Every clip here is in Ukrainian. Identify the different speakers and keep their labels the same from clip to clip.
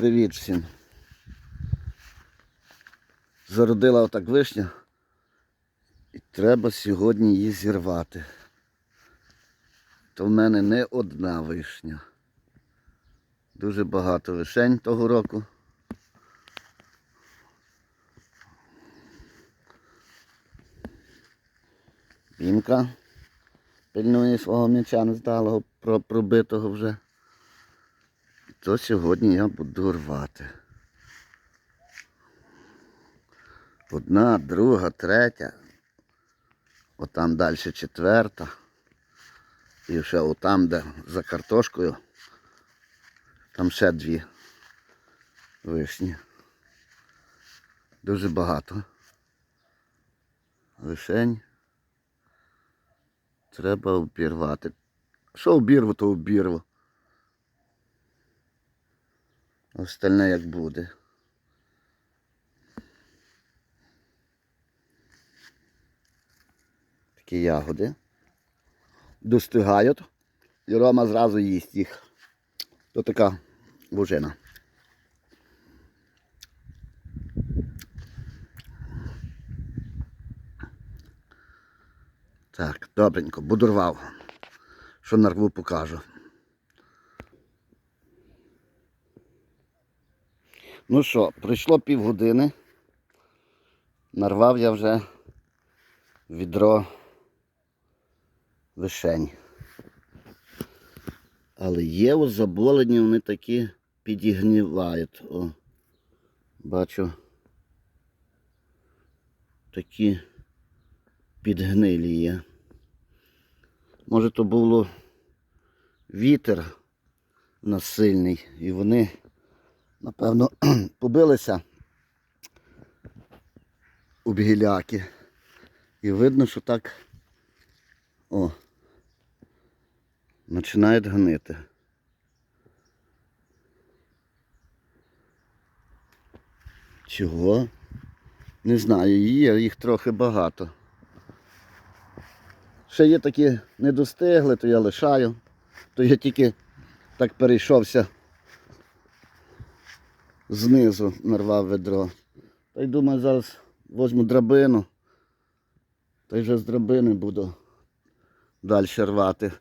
Speaker 1: Привіт всім. Зародила отак вишня. І треба сьогодні її зірвати. То в мене не одна вишня. Дуже багато вишень того року. Бімка пильнує свого м'яча нездалого, про- пробитого вже. То сьогодні я буду рвати. Одна, друга, третя. Отам далі четверта. І ще отам, де за картошкою. Там ще дві вишні. Дуже багато. Вишень. Треба обірвати. Що обірву, то обірву. Остальне як буде. Такі ягоди. Достигають. І Рома зразу їсть їх. То така вужина. Так, добренько, буду рвав. Що нарву покажу. Ну що, пройшло півгодини. Нарвав я вже відро вишень. Але є у заболені, вони такі підігнівають. О, бачу. Такі підгнилі є. Може то було вітер у нас сильний і вони напевно, побилися у бігіляки. І видно, що так о, починають гнити. Чого? Не знаю, є, їх трохи багато. Ще є такі не достигли, то я лишаю, то я тільки так перейшовся знизу нарвав ведро. Та й думаю, зараз возьму драбину. Та й вже з драбини буду далі рвати.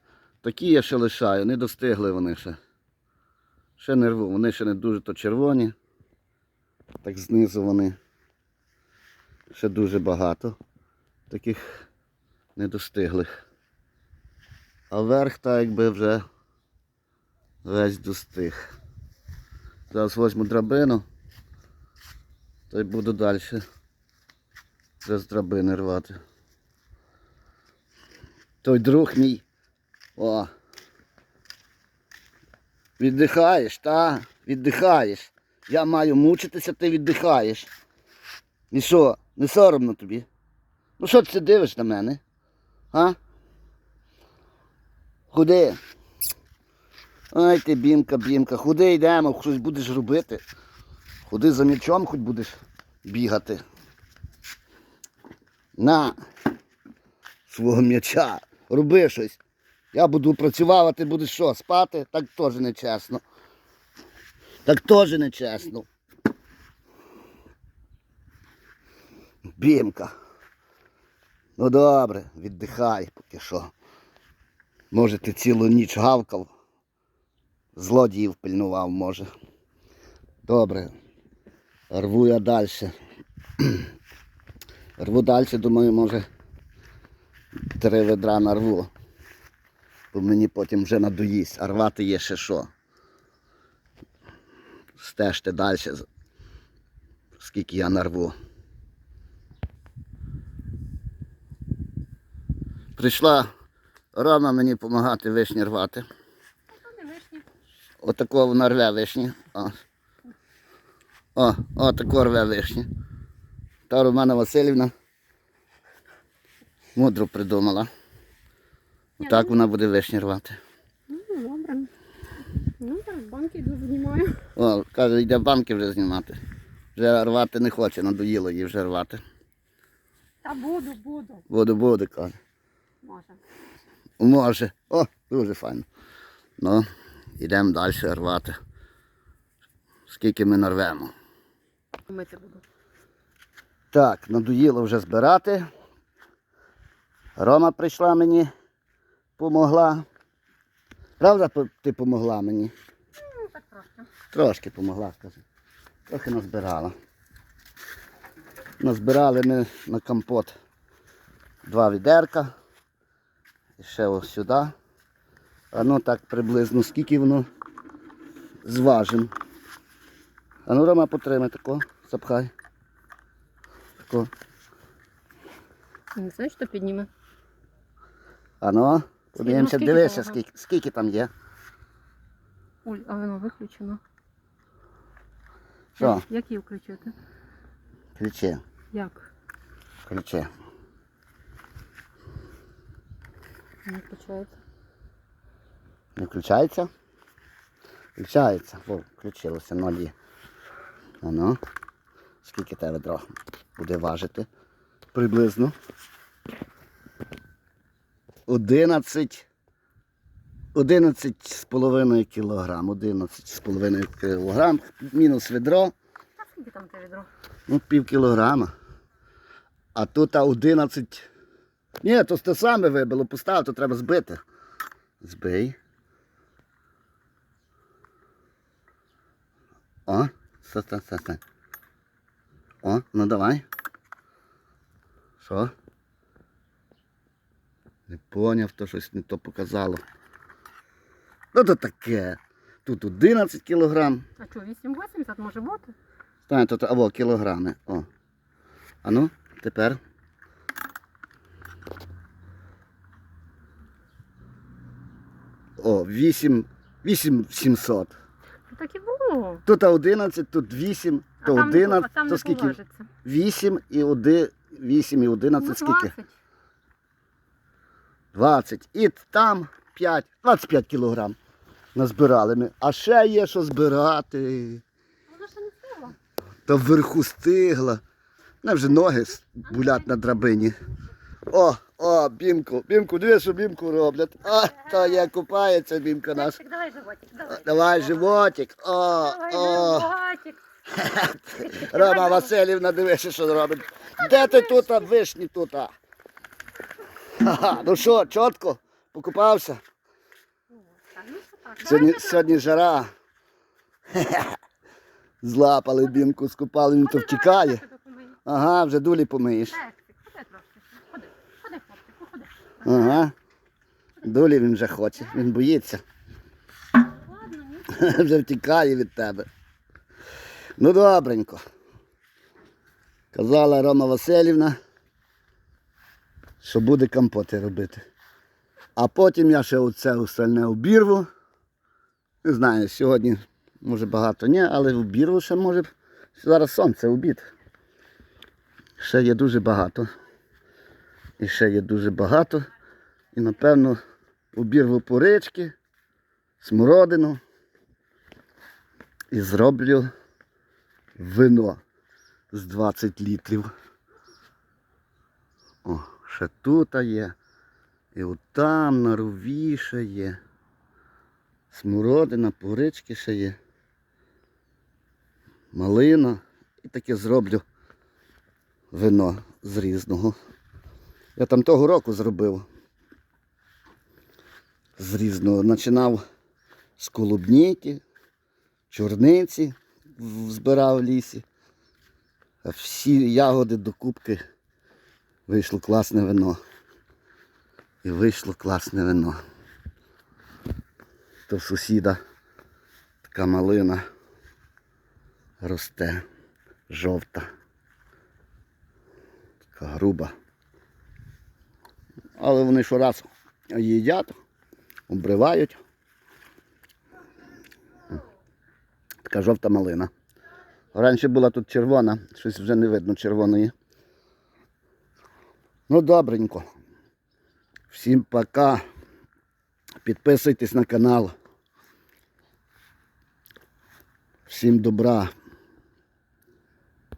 Speaker 1: Такі я ще лишаю, не достигли вони ще. Ще не рву, вони ще не дуже то червоні. Так знизу вони. Ще дуже багато. Таких недостиглих. А верх так якби вже весь достиг. Зараз возьму драбину. Та й буду далі з драбини рвати. Той друг мій. О. Віддихаєш, та? Віддихаєш. Я маю мучитися, ти віддихаєш. І що, не соромно тобі? Ну що ти дивиш на мене? А? Куди? Ай ти бімка, бімка, худи йдемо, щось будеш робити. Худи за м'ячом хоч будеш бігати. На свого м'яча, роби щось. Я буду працювати, ти будеш що, спати? Так теж не чесно. Так теж не чесно. Бімка. Ну добре, віддихай поки що. Може ти цілу ніч гавкав. Злодіїв пильнував, може. Добре. Рву я далі. Рву далі, думаю, може три ведра нарву. Бо мені потім вже надоїсть, а рвати є ще що. Стежте далі, скільки я нарву. Прийшла Рома мені допомагати вишні рвати. Отако вона рве вишні. О, о, о тако рве вишні. Та Романа Васильівна мудро придумала.
Speaker 2: Ні,
Speaker 1: Так вона буде вишні рвати.
Speaker 2: Ну, добре. Ну, зараз банки йду знімаю.
Speaker 1: О, каже, йде банки вже знімати. Вже рвати не хоче, надоїло їй вже рвати.
Speaker 2: Та буду, буду.
Speaker 1: Буду, буде, каже.
Speaker 2: Може.
Speaker 1: Може. О, дуже файно. Ну, йдемо далі рвати. скільки ми нарвемо.
Speaker 2: Мити буду.
Speaker 1: Так, надоїло вже збирати. Рома прийшла мені, помогла. Правда, ти помогла мені?
Speaker 2: Ну, так трошки.
Speaker 1: Трошки помогла, скажи. Трохи назбирала. Назбирали ми на компот два відерка. І ще ось сюди. А ну так приблизно, скільки воно зважимо. А ну Рома потримай тако, запхай. Тако.
Speaker 2: Не знаю, що підніме.
Speaker 1: А ну, подивимося,
Speaker 2: скільки
Speaker 1: дивися,
Speaker 2: того?
Speaker 1: скільки, скільки там є.
Speaker 2: Ой, а воно виключено.
Speaker 1: Що?
Speaker 2: Як, як її включити?
Speaker 1: Ключі,
Speaker 2: Як?
Speaker 1: ключі.
Speaker 2: Не включається.
Speaker 1: Не включається? Включається. О, включилося, ноль є. А ну. Скільки те ведро буде важити? Приблизно. 11. 11 з половиною кілограм. 11 з половиною кілограм. Мінус ведро.
Speaker 2: А скільки там те відро?
Speaker 1: Ну, пів кілограма. А тут 11. Ні, то те саме вибило, поставив, то треба збити. Збий. О, все, все, все, все. О, ну давай. Що? Не поняв, то щось не то показало. Ну то таке. Тут 11 кілограм.
Speaker 2: А що, 8,80 може бути?
Speaker 1: Стань тут, або кілограми. О. А ну, тепер. О, 8, 8 700.
Speaker 2: Ну, Так і було.
Speaker 1: Тут 11, тут 8,
Speaker 2: А
Speaker 1: то
Speaker 2: там,
Speaker 1: 11,
Speaker 2: не, а там
Speaker 1: то
Speaker 2: не
Speaker 1: скільки?
Speaker 2: поважиться.
Speaker 1: 8 і 1, 8 і 11
Speaker 2: Ну,
Speaker 1: скільки?
Speaker 2: 20.
Speaker 1: 20. І там 5, 25 кілограм назбирали ми. А ще є що збирати.
Speaker 2: Воно ще не сила.
Speaker 1: Та вверху стигла. Не вже ноги булять на драбині. О, о, бімку, бімку, диви, що бімку роблять. А, та я купається бімка наш.
Speaker 2: Так, давай животик, давай.
Speaker 1: Давай животик. О,
Speaker 2: Давай
Speaker 1: о.
Speaker 2: животик.
Speaker 1: Рома Васильівна, дивися, що робить. Де ти тут, а, вишні тут? а? Ха-ха, Ну що, чітко? Покупався?
Speaker 2: Так, ну що так.
Speaker 1: Сьогодні, сьогодні жара. Хе-хе. Злапали бімку, скупали, він то
Speaker 2: давай,
Speaker 1: втікає. Ага, вже дулі помиєш
Speaker 2: ходи трошки. Ходи, ходи, хлопчику, ходи.
Speaker 1: Ага. Долі він вже хоче, він боїться. Вже втікає від тебе. Ну добренько. Казала Рома Васильівна, що буде компоти робити. А потім я ще оце остальне обірву. Не знаю, сьогодні може багато ні, але обірву ще може. Зараз сонце обід. Ще є дуже багато. І ще є дуже багато. І напевно обірву порички, смородину і зроблю вино з 20 літрів. О, ще тут є. І отам на рові ще є. Смородина, порички ще є. Малина. І таке зроблю вино з різного. Я там того року зробив. З різного. Починав з колубніки, чорниці збирав в лісі. Всі ягоди до кубки вийшло класне вино. І вийшло класне вино. То сусіда така малина росте, жовта, така груба. Але вони щораз їдять, обривають. Така жовта малина. Раніше була тут червона, щось вже не видно червоної. Ну, добренько. Всім пока. Підписуйтесь на канал. Всім добра.